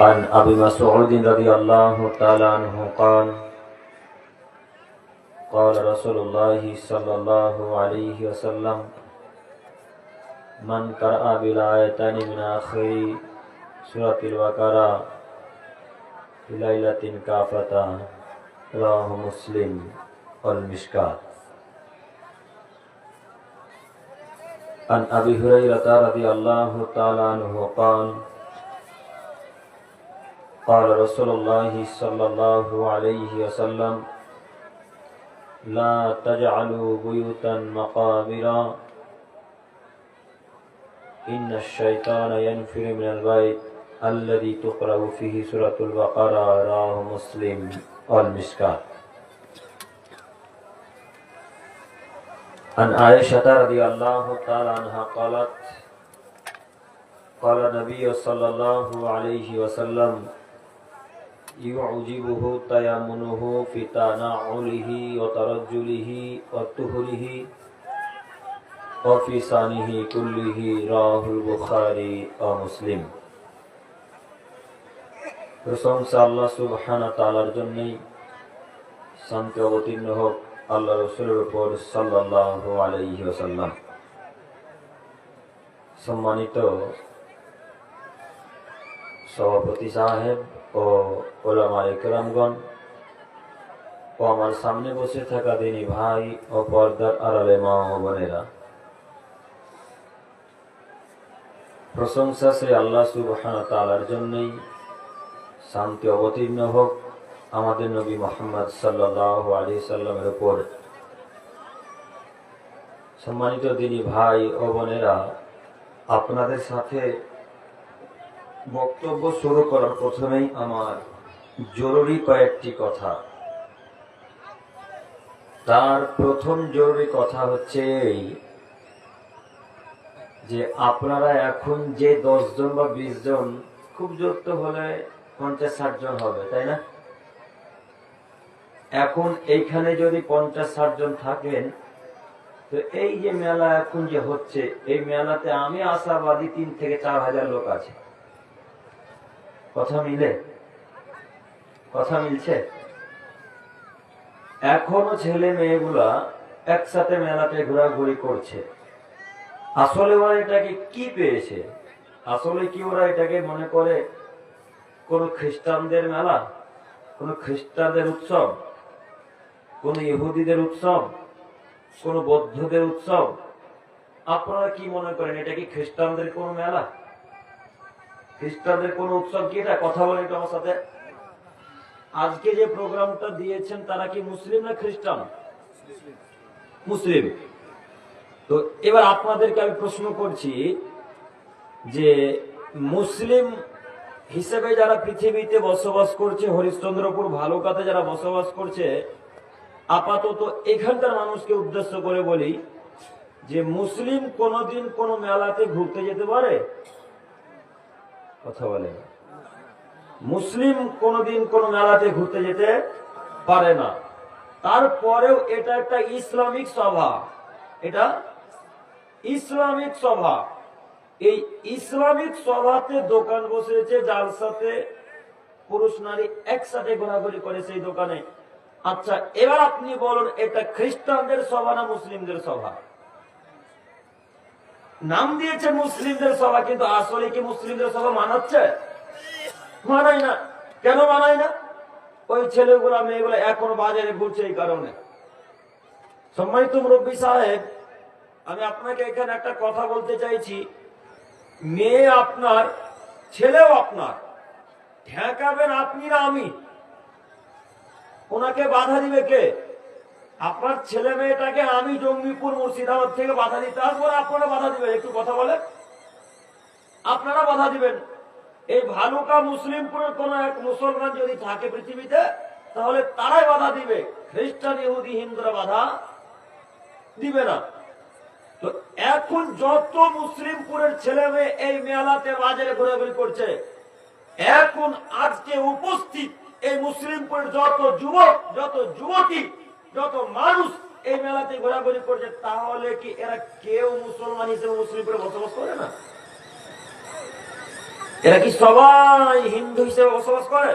عن أبي مسعود رضي الله تعالى عنه قال قال رسول الله صلى الله عليه وسلم من قرأ بالآيتين من آخر سورة البقرة في ليلة كافة رواه مسلم والمشكات. عن أبي هريرة رضي الله تعالى عنه قال قال رسول الله صلى الله عليه وسلم لا تجعلوا بيوتا مقابر إن الشيطان ينفر من البيت الذي تقرأ فيه سورة البقرة. رواه مسلم والمشكات عن عائشة رضي الله تعالى عنها قالت قال النبي صلى الله عليه وسلم يعجبه تيمنه في تنعله وترجله وطهره وفي سانه كله رواه البخاري ومسلم প্রশংসা আল্লাহ সুবহানা তাআলার জন্যই শান্তি অবতীর্ণ হোক আল্লাহ রসুলের উপর সাল্লাল্লাহু আলাইহি ওয়াসাল্লাম সম্মানিত সভাপতি সাহেব ও ওলামা একরামগণ ও আমার সামনে বসে থাকা দিনী ভাই ও পর্দার আড়ালে মা ও বোনেরা। প্রশংসা সে আল্লাহ সুবহান তালার জন্যই শান্তি অবতীর্ণ হোক আমাদের নবী মোহাম্মদ সাল্লাহ আলী সাল্লামের উপর। সম্মানিত দিনী ভাই ও বোনেরা, আপনাদের সাথে বক্তব্য শুরু করার প্রথমেই আমার জরুরি কয়েকটি কথা। তার প্রথম জরুরি কথা হচ্ছে এই যে আপনারা এখন যে জন বা বিশ জন খুব জোর তো হলে পঞ্চাশ ষাট জন হবে, তাই না? এখন এইখানে যদি পঞ্চাশ ষাট জন থাকেন, তো এই যে মেলা এখন যে হচ্ছে, এই মেলাতে আমি আশাবাদী তিন থেকে চার হাজার লোক আছে। কথা মিলে? কথা মিলছে? এখনও ছেলে মেয়েগুলা একসাথে মেলাতে ঘোরাঘুরি করছে। আসলে ওরা এটাকে কি পেয়েছে? আসলে কি ওরা এটাকে মনে করে কোন খ্রিস্টানদের মেলা? কোন খ্রিস্টানদের উৎসব? কোন ইহুদিদের উৎসব? কোন বৌদ্ধদের উৎসব? আপনারা কি মনে করেন, এটা কি খ্রিস্টানদের কোন মেলা? খ্রিস্টানদের কোন উৎসব কি এটা? কথা একটু আমার সাথে। আজকে যে প্রোগ্রামটা দিয়েছেন, তারা কি মুসলিম না খ্রিস্টান? মুসলিম। তো এবার আপনাদেরকে আমি প্রশ্ন করছি যে মুসলিম হিসেবে যারা পৃথিবীতে বসবাস করছে, হরিশ্চন্দ্রপুর ভালুকাতে যারা বসবাস করছে, আপাতত এখানকার মানুষকে উদ্দেশ্য করে বলি যে মুসলিম কোনোদিন কোনো মেলাতে ঘুরতে যেতে পারে? কথা বলে। মুসলিম কোনোদিন কোন মেলাতে ঘুরতে যেতে পারে না। তারপরেও এটা একটা ইসলামিক সভা। এটা ইসলামিক সভা। এই ইসলামিক সভাতে দোকান বসেছে, যার সাথে পুরুষ নারী একসাথে ঘোরাঘুরি করে সেই দোকানে। আচ্ছা এবার আপনি বলুন, এটা খ্রিস্টানদের সভা না মুসলিমদের সভা? নাম দিয়েছে মুসলিমদের সভা, কিন্তু আসলে কি মুসলিমদের সভা মানাচ্ছে? মানায় না। কেন মানায় না? ওই ছেলেগুলা, মেয়েগুলা এখনও বাজারে ঘুরছে এই কারণে। সম্মানিত মুরব্বী সাহেব, আমি আপনাকে এখানে একটা কথা বলতে চাইছি। মেয়ে আপনার, ছেলেও আপনার। ঠেকাবেন আপনি না আমি। ওনাকে বাধা দিবে কে? আপনার ছেলে মেয়েটাকে আমি জঙ্গিপুর মুর্শিদাবাদ থেকে বাধা দিতে আসব আপনারা বাধা দিবেন। একটু কথা বলে আপনারা বাধা দিবেন। এই ভালুকা মুসলিমপুরের কোন এক মুসলমান যদি থাকে পৃথিবীতে, তাহলে তারাই বাধা দিবে। খ্রিস্টান, ইহুদি, হিন্দুরা বাধা দিবে না। তো এখন যত মুসলিমপুরের ছেলে মেয়ে এই মেলাতে বাজারে ঘোরাঘুরি করছে, এখন আজকে উপস্থিত এই মুসলিমপুরের যত যুবক, যত যুবতী যত মানুষ এই মেলাতে ঘোরাঘুরি করছে, তাহলে কি এরা কেউ মুসলমান হিসেবে মুসলিমপুরে বসবাস করে না? এরা কি সবাই হিন্দু হিসেবে বসবাস করে?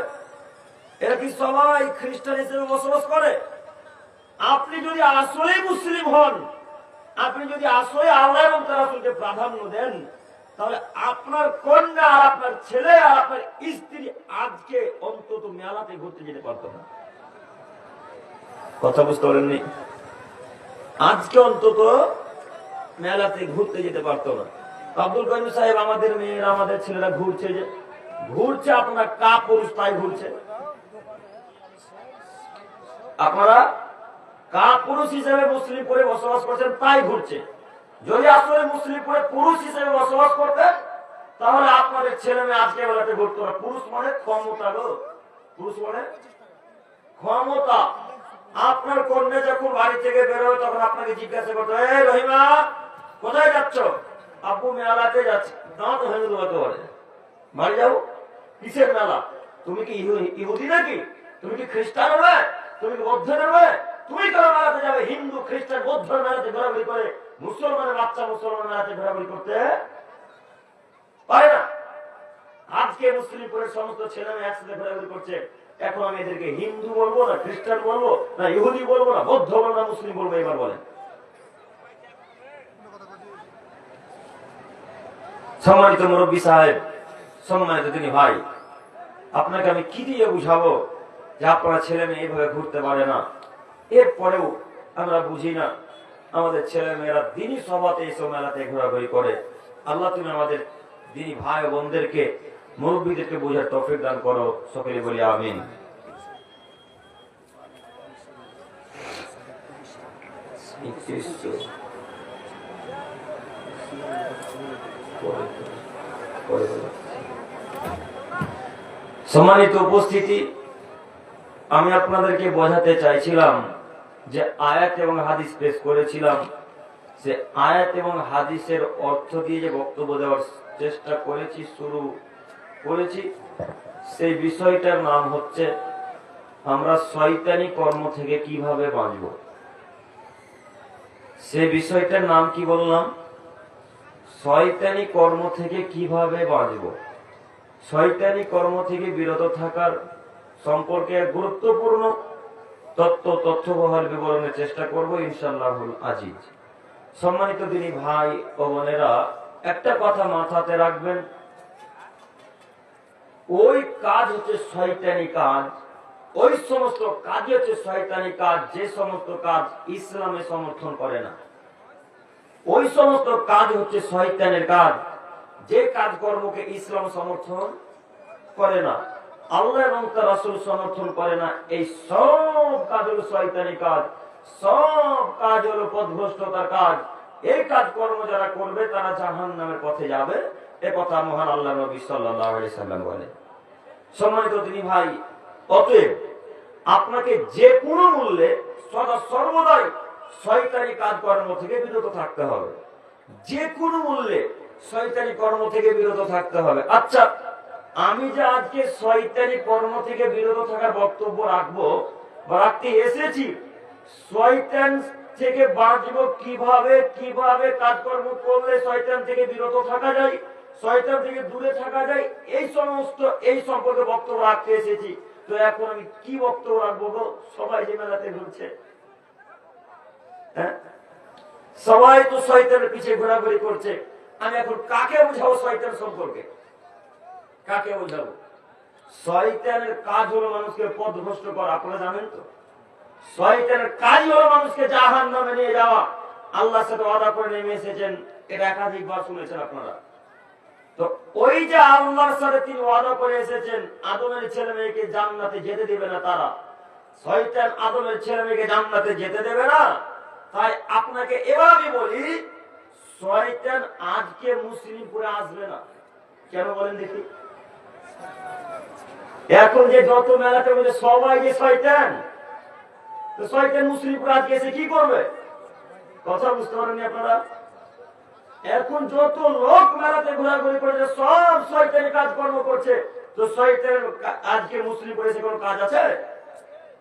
এরা কি সবাই খ্রিস্টান হিসেবে বসবাস করে? আপনি যদি আসলে মুসলিম হন, আপনি যদি আসলে আল্লাহ এবং তার রাসূলকে প্রাধান্য দেন, তাহলে আপনার কন্যা আর আপনার ছেলে আর আপনার স্ত্রী আজকে অন্তত মেলাতে ঘুরতে যেতে পারতো না। কথা বুঝতে পারেননি? আজকে অন্তত মেলাতে ঘুরতে যেতে পারতো না। আব্দুল করিম সাহেব আমাদের মেয়েরা, আমাদের ছেলেরা ঘুরছে যে, ঘুরছে আপনারা কা পুরুষ তাই ঘুরছে। আপনারা কা পুরুষ হিসেবে মুসলিমপুরে বসবাস করছেন, তাই ঘুরছে। যদি আসলে মুসলিম মুসলিমপুরে পুরুষ হিসেবে বসবাস করতেন তাহলে আপনাদের ছেলে মেয়ে আজকে বেলাতে ঘুরতো না। পুরুষ মানে ক্ষমতা গো। পুরুষ মানে ক্ষমতা। আপনার কন্যা যখন বাড়ি থেকে বেরোয় তখন আপনাকে জিজ্ঞাসা করতো এ রহিমা, কোথায় যাচ্ছ? আপু, মেলাতে যাচ্ছে। দাঁত দেওয়াতে পারে বাড়ি যাও কিসের মেলা? তুমি কি ইহু- ইহুদি নাকি? তুমি কি খ্রিস্টান হবে? তুমি কি বৌদ্ধ হবে? তুমি কেন মেলাতে যাবে। হিন্দু, খ্রিস্টান, বৌদ্ধ মেলাতে ঘোরাঘুরি করে, মুসলমানের বাচ্চা মুসলমান মেলাতে ঘোরাঘুরি করতে পারে না। আজকে মুসলিমপুরের সমস্ত ছেলে মেয়ে একসাথে ঘোরাঘুরি করছে। এখন আমি এদেরকে হিন্দু বলব না খ্রিস্টান বলব না ইহুদি বলব না, বৌদ্ধ বলব না, মুসলিম বলব, এবার বলেন। সম্মানিত মুরব্বী সাহেব, সম্মানিত তিনি ভাই, আপনাকে আমি কি দিয়ে বুঝাবো যে আপনারা ছেলে মেয়ে এইভাবে ঘুরতে পারে না? এরপরেও আমরা বুঝি না, আমাদের ছেলে মেয়েরা দিনই সভাতে এসব মেলাতে ঘোরাঘুরি করে। আল্লাহ তুমি আমাদের দিনী ভাই বোনদেরকে মুরব্বীদেরকে বোঝার তফিক দান করো, সকলে বলি আমিন। সম্মানিত উপস্থিতি, আমি আপনাদেরকে বোঝাতে চাইছিলাম যে আয়াত এবং হাদিস পেশ করেছিলাম। সে আয়াত এবং হাদিসের অর্থ দিয়ে যে বক্তব্য দেওয়ার চেষ্টা করেছি শুরু করেছি। সেই বিষয়টার নাম হচ্ছে, আমরা শয়তানি কর্ম থেকে কীভাবে বাঁচব? সে বিষয়টার নাম কি বললাম? শয়তানি কর্ম থেকে কীভাবে বাঁচব? শয়তানি কর্ম থেকে বিরত থাকার সম্পর্কে এক গুরুত্বপূর্ণ তত্ত্ব তথ্যবহার বিবরণের চেষ্টা করব ইনশাল্লাহ আজিজ। সম্মানিত দিনী ভাই ও বোনেরা, একটা কথা মাথাতে রাখবেন ওই কাজ হচ্ছে শয়তানি কাজ। ওই সমস্ত কাজ হচ্ছে শয়তানি কাজ, যে সমস্ত কাজ ইসলামে সমর্থন করে না। ওই সমস্ত কাজ হচ্ছে শয়তানের কাজ। যে কাজকর্মকে ইসলাম সমর্থন করে না, আল্লাহ এবং তার রাসূল সমর্থন করে না, এই সব কাজ হলো শয়তানি কাজ। সব কাজ হলো পথভ্রষ্টতার কাজ। এই কাজকর্ম যারা করবে, তারা জাহান নামের পথে যাবে। এ কথা মহান আল্লাহ নবী আলাইহি সাল্লাম বলে সম্মানিত তিনি ভাই, অতএব আপনাকে যে কোনো মূল্যে সদা সর্বদাই শয়তানি কাজকর্ম থেকে বিরত থাকতে হবে। যে কোনো মূল্যে শয়তানি কর্ম থেকে বিরত থাকতে হবে। আচ্ছা আমি যে আজকে শয়তানি কর্ম থেকে বিরত থাকার বক্তব্য রাখব বা রাখতে এসেছি, শয়তান থেকে বাঁচবো কীভাবে কীভাবে কাজকর্ম করলে শয়তান থেকে বিরত থাকা যায়? শয়তান থেকে দূরে থাকা যায়। এই সমস্ত, এই সম্পর্কে বক্তব্য রাখতে এসেছি। তো এখন আমি কি বক্তব্য রাখব গো? সবাই যে মেলাতে ঘুরছে। হ্যাঁ? সবাই তো শয়তানের পিছিয়ে ঘোরাঘুরি করছে। আমি এখন কাকে বুঝাবো শয়তান সম্পর্কে? কাকে বোঝাবো? শয়তানের কাজ হলো মানুষকে পথভ্রষ্ট করা। আপনারা জানেন তো? শয়তানের কাজ হলো মানুষকে জাহান নামে নিয়ে যাওয়া। আল্লাহর সাথে ওয়াদা করে নেমে এসেছেন। এটা একাধিকবার শুনেছেন আপনারা। তো ওই যে আল্লাহর সাথে তিনি ওয়াদা করে এসেছেন, আদমের ছেলে মেয়েকে জান্নাতে যেতে দেবে না তারা। শয়তান আদমের ছেলে মেয়েকে জান্নাতে যেতে দেবে না। তাই আপনাকে আমি বলি, শয়তান আজকে মুসলিমপুরে আসবে না। কেন বলেন দেখি? এখন যে যত মেলাতে বলে সবাই যে শয়তান, তো শয়তান মুসলিমপুরে আজকে এসে কি করবে? কথা বুঝতে পারেননি আপনারা? এখন যত লোক মেলাতে ঘোরাঘুরি করেছে সব শয়তানি কাজকর্ম করছে, তো শয়তানের আজকে মুসলিম এসে কোনো কাজ আছে?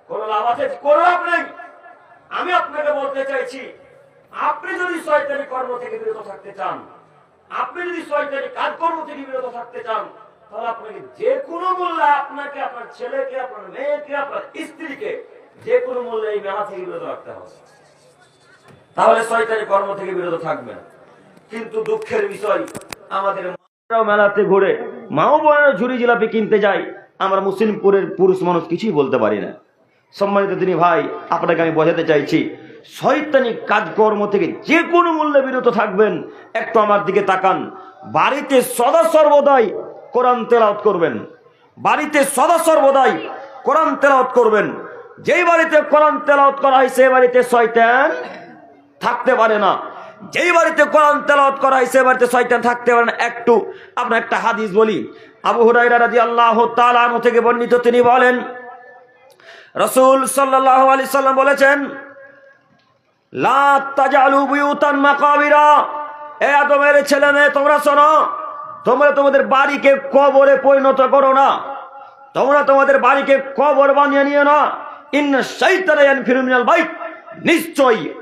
কোন লাভ আছে? কোনো লাভ নেই। আমি আপনাকে বলতে চাইছি, আপনি যদি শয়তানি কর্ম থেকে বিরত থাকতে চান, আপনি যদি শয়তানি কাজকর্ম থেকে বিরত থাকতে চান, তাহলে আপনাকে যে কোনো মূল্যে আপনাকে, আপনার ছেলেকে, আপনার মেয়েকে, আপনার স্ত্রীকে যে কোনো মূল্যে এই মেলা থেকে বিরত রাখতে হবে। তাহলে শয়তানি কর্ম থেকে বিরত থাকবেন। কিন্তু দুঃখের বিষয়, আমাদের মেলাতে ঘুরে, মাও বোনের ঝুড়ি জিলাপি কিনতে যাই আমরা মুসলিমপুরের পুরুষ মানুষ কিছুই বলতে পারি না। সম্মানিত তিনি ভাই, আপনাকে আমি বোঝাতে চাইছি, শয়তানি কাজকর্ম থেকে যে কোনো মূল্যে বিরত থাকবেন, একটু আমার দিকে তাকান। বাড়িতে সদা সর্বদাই কোরআন তেলাওত করবেন। বাড়িতে সদা সর্বদাই কোরআন তেলাওত করবেন। যেই বাড়িতে কোরআন তেলাওত করা হয় সেই বাড়িতে শয়তান থাকতে পারে না। যেই বাড়িতে কোরআন তেলাওয়াত করা হয় সে বাড়িতে শয়তান থাকতে পারে না। একটু আপনার একটা হাদিস বলি। আবু হুরাইরা রাদিয়াল্লাহু তাআলা আনহু থেকে বর্ণিত, তিনি বলেন, রাসূল সাল্লাল্লাহু আলাইহি সাল্লাম বলেছেন এ আদমের ছেলে মেয়ে, তোমরা শোনো, তোমরা তোমাদের বাড়িকে কবরে পরিণত করো না। তোমরা তোমাদের বাড়িকে কবর বানিয়ে নিও না। ইন্ন শাইতানা ইয়ানফিরু মিনাল বাইত। নিশ্চয়ই